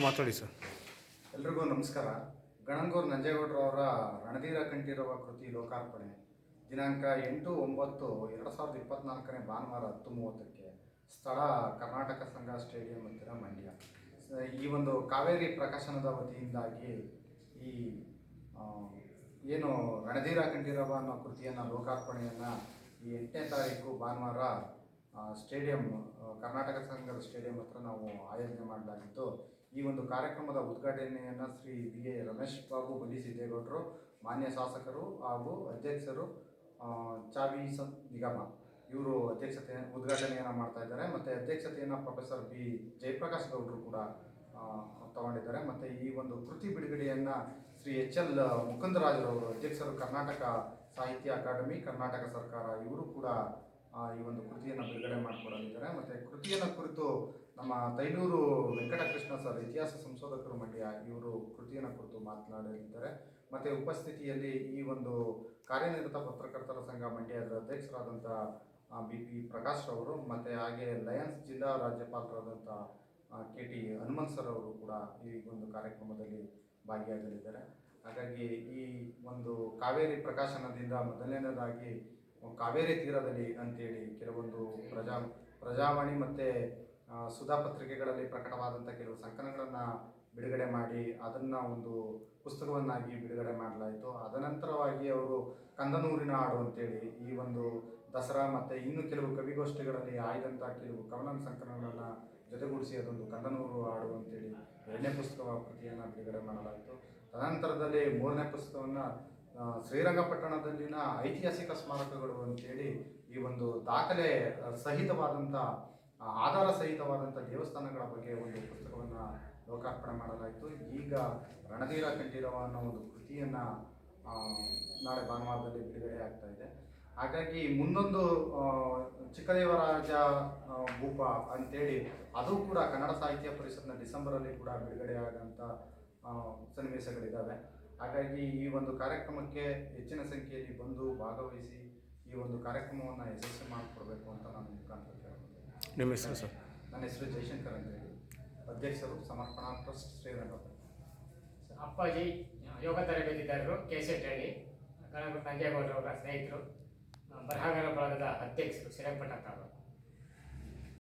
ಮಾತಾಡಿ ಸರ್. ಎಲ್ರಿಗೂ ನಮಸ್ಕಾರ. ಗಣಂಗೂರು ನಂಜೇಗೌಡರವರ ರಣಧೀರ ಕಂಠೀರವ ಕೃತಿ ಲೋಕಾರ್ಪಣೆ. ದಿನಾಂಕ ಎಂಟು ಒಂಬತ್ತು ಎರಡು ಸಾವಿರದ ಇಪ್ಪತ್ನಾಲ್ಕನೇ ಭಾನುವಾರ ಹತ್ತು ಮೂವತ್ತಕ್ಕೆ ಸ್ಥಳ ಕರ್ನಾಟಕ ಸಂಘ ಸ್ಟೇಡಿಯಂ ಹತ್ತಿರ ಮಂಡ್ಯ. ಈ ಒಂದು ಕಾವೇರಿ ಪ್ರಕಾಶನದ ವತಿಯಿಂದಾಗಿ ಈ ಏನು ರಣಧೀರ ಕಂಠೀರವ ಅನ್ನೋ ಕೃತಿಯನ್ನು, ಲೋಕಾರ್ಪಣೆಯನ್ನು ಈ ಎಂಟನೇ ತಾರೀಕು ಭಾನುವಾರ ಸ್ಟೇಡಿಯಂ ಕರ್ನಾಟಕ ಸಂಘದ ಸ್ಟೇಡಿಯಂ ಹತ್ರ ನಾವು ಆಯೋಜನೆ ಮಾಡಲಾಗಿತ್ತು. ಈ ಒಂದು ಕಾರ್ಯಕ್ರಮದ ಉದ್ಘಾಟನೆಯನ್ನು ಶ್ರೀ ಬಿ ಎ ರಮೇಶ್ ಬಾಬು ಬಲಿಸಿದ್ದೇಗೌಡರು ಮಾನ್ಯ ಶಾಸಕರು ಹಾಗೂ ಅಧ್ಯಕ್ಷರು ಚಾವಿ ನಿಗಮ. ಇವರು ಅಧ್ಯಕ್ಷತೆ ಉದ್ಘಾಟನೆಯನ್ನು ಮಾಡ್ತಾ ಇದ್ದಾರೆ. ಮತ್ತು ಅಧ್ಯಕ್ಷತೆಯನ್ನು ಪ್ರೊಫೆಸರ್ ಬಿ ಜಯಪ್ರಕಾಶ್ ಗೌಡರು ಕೂಡ ತಗೊಂಡಿದ್ದಾರೆ. ಮತ್ತು ಈ ಒಂದು ಕೃತಿ ಬಿಡುಗಡೆಯನ್ನು ಶ್ರೀ ಎಚ್ ಎಲ್ ಮುಕುಂದರಾಜರವರು ಅಧ್ಯಕ್ಷರು ಕರ್ನಾಟಕ ಸಾಹಿತ್ಯ ಅಕಾಡೆಮಿ, ಕರ್ನಾಟಕ ಸರ್ಕಾರ ಇವರು ಕೂಡ ಈ ಒಂದು ಕೃತಿಯನ್ನು ಬಿಡುಗಡೆ ಮಾಡಿಕೊಡಲಿದ್ದಾರೆ. ಮತ್ತು ಕೃತಿಯನ್ನು ಕುರಿತು ನಮ್ಮ ತೈನೂರು ವೆಂಕಟಕೃಷ್ಣ ಸರ್, ಇತಿಹಾಸ ಸಂಶೋಧಕರು ಮಂಡ್ಯ ಇವರು ಕೃತಿಯನ್ನು ಕುರಿತು ಮಾತನಾಡಲಿದ್ದಾರೆ. ಮತ್ತು ಉಪಸ್ಥಿತಿಯಲ್ಲಿ ಈ ಒಂದು ಕಾರ್ಯನಿರತ ಪತ್ರಕರ್ತರ ಸಂಘ ಮಂಡ್ಯದ ಅಧ್ಯಕ್ಷರಾದಂಥ ಬಿ ಪಿ ಪ್ರಕಾಶ್ ಅವರು ಮತ್ತು ಹಾಗೆ ಲಯನ್ಸ್ ಜಿಲ್ಲಾ ರಾಜ್ಯಪಾಲರಾದಂಥ ಕೆ ಟಿ ಹನುಮಂತ್ ಸರ್ ಅವರು ಕೂಡ ಈ ಒಂದು ಕಾರ್ಯಕ್ರಮದಲ್ಲಿ ಭಾಗಿಯಾಗಲಿದ್ದಾರೆ. ಹಾಗಾಗಿ ಈ ಒಂದು ಕಾವೇರಿ ಪ್ರಕಾಶನದಿಂದ ಮೊದಲನೇದಾಗಿ ಕಾವೇರಿ ತೀರದಲ್ಲಿ ಅಂತೇಳಿ ಕೆಲವೊಂದು ಪ್ರಜಾ ಪ್ರಜಾವಾಣಿ ಮತ್ತು ಸುಧಾ ಪತ್ರಿಕೆಗಳಲ್ಲಿ ಪ್ರಕಟವಾದಂಥ ಕೆಲವು ಸಂಕಲನಗಳನ್ನು ಬಿಡುಗಡೆ ಮಾಡಿ ಅದನ್ನು ಒಂದು ಪುಸ್ತಕವನ್ನಾಗಿ ಬಿಡುಗಡೆ ಮಾಡಲಾಯಿತು. ಅದನಂತರವಾಗಿ ಅವರು ಕಂದನೂರಿನ ಹಾಡು ಅಂತೇಳಿ ಈ ಒಂದು ದಸರಾ ಮತ್ತು ಇನ್ನು ಕೆಲವು ಕವಿಗೋಷ್ಠಿಗಳಲ್ಲಿ ಆಯ್ದಂಥ ಕೆಲವು ಕವನ ಸಂಕಲನಗಳನ್ನು ಜೊತೆಗೂಡಿಸಿ ಅದೊಂದು ಕಂದನೂರು ಹಾಡು ಅಂತೇಳಿ ಎರಡನೇ ಪುಸ್ತಕ ಕೃತಿಯನ್ನು ಬಿಡುಗಡೆ ಮಾಡಲಾಯಿತು. ತದನಂತರದಲ್ಲಿ ಮೂರನೇ ಪುಸ್ತಕವನ್ನು ಶ್ರೀರಂಗಪಟ್ಟಣದಲ್ಲಿನ ಐತಿಹಾಸಿಕ ಸ್ಮಾರಕಗಳು ಅಂತೇಳಿ ಈ ಒಂದು ದಾಖಲೆ ಸಹಿತವಾದಂಥ ಆಧಾರ ಸಹಿತವಾದಂಥ ದೇವಸ್ಥಾನಗಳ ಬಗ್ಗೆ ಒಂದು ಪುಸ್ತಕವನ್ನು ಲೋಕಾರ್ಪಣೆ ಮಾಡಲಾಯಿತು. ಈಗ ರಣಧೀರ ಕಂಠೀರವ ಅನ್ನೋ ಒಂದು ಕೃತಿಯನ್ನು ನಾಳೆ ಭಾನುವಾರದಲ್ಲಿ ಬಿಡುಗಡೆ ಆಗ್ತಾ ಇದೆ. ಹಾಗಾಗಿ ಮುಂದೊಂದು ಚಿಕ್ಕದೇವರಾಜ ಭೂಪ ಅಂತೇಳಿ ಅದು ಕೂಡ ಕನ್ನಡ ಸಾಹಿತ್ಯ ಪರಿಷತ್ನ ಡಿಸೆಂಬರಲ್ಲಿ ಕೂಡ ಬಿಡುಗಡೆ ಆಗೋಂಥ ಸನ್ನಿವೇಶಗಳಿದ್ದಾವೆ ಹಾಗಾಗಿ ಈ ಒಂದು ಕಾರ್ಯಕ್ರಮಕ್ಕೆ ಹೆಚ್ಚಿನ ಸಂಖ್ಯೆಯಲ್ಲಿ ಬಂದು ಭಾಗವಹಿಸಿ ಈ ಒಂದು ಕಾರ್ಯಕ್ರಮವನ್ನು ಯಶಸ್ವಿ ಮಾಡಿಕೊಡ್ಬೇಕು ಅಂತ ನಾನು ಮುಖಾಂತರ. ನಿಮ್ಮ ಹೆಸರು ಸರ್? ನನ್ನ ಹೆಸರು ಜಯಶಂಕರ್ ಅಂತ ಅಧ್ಯಕ್ಷರು ಸಮರ್ಪಣಾ ಟ್ರಸ್ಟ್ ಶ್ರೀರಂಗಪಟ್ಟಣ ಅಪ್ಪಾಜಿ ಯೋಗ ತರಬೇತಿದಾರರು ಕೆ ಶೆಟ್ ಹೇಳಿ ಗಣಪತಿ ನಂಜೇಗೌಡರವರ ಸ್ನೇಹಿತರು ಬರಹಗಾರ ಬಳಗದ ಅಧ್ಯಕ್ಷರು ಶ್ರೀರಂಗಪಟ್ಟಣ ತಾಲೂಕು.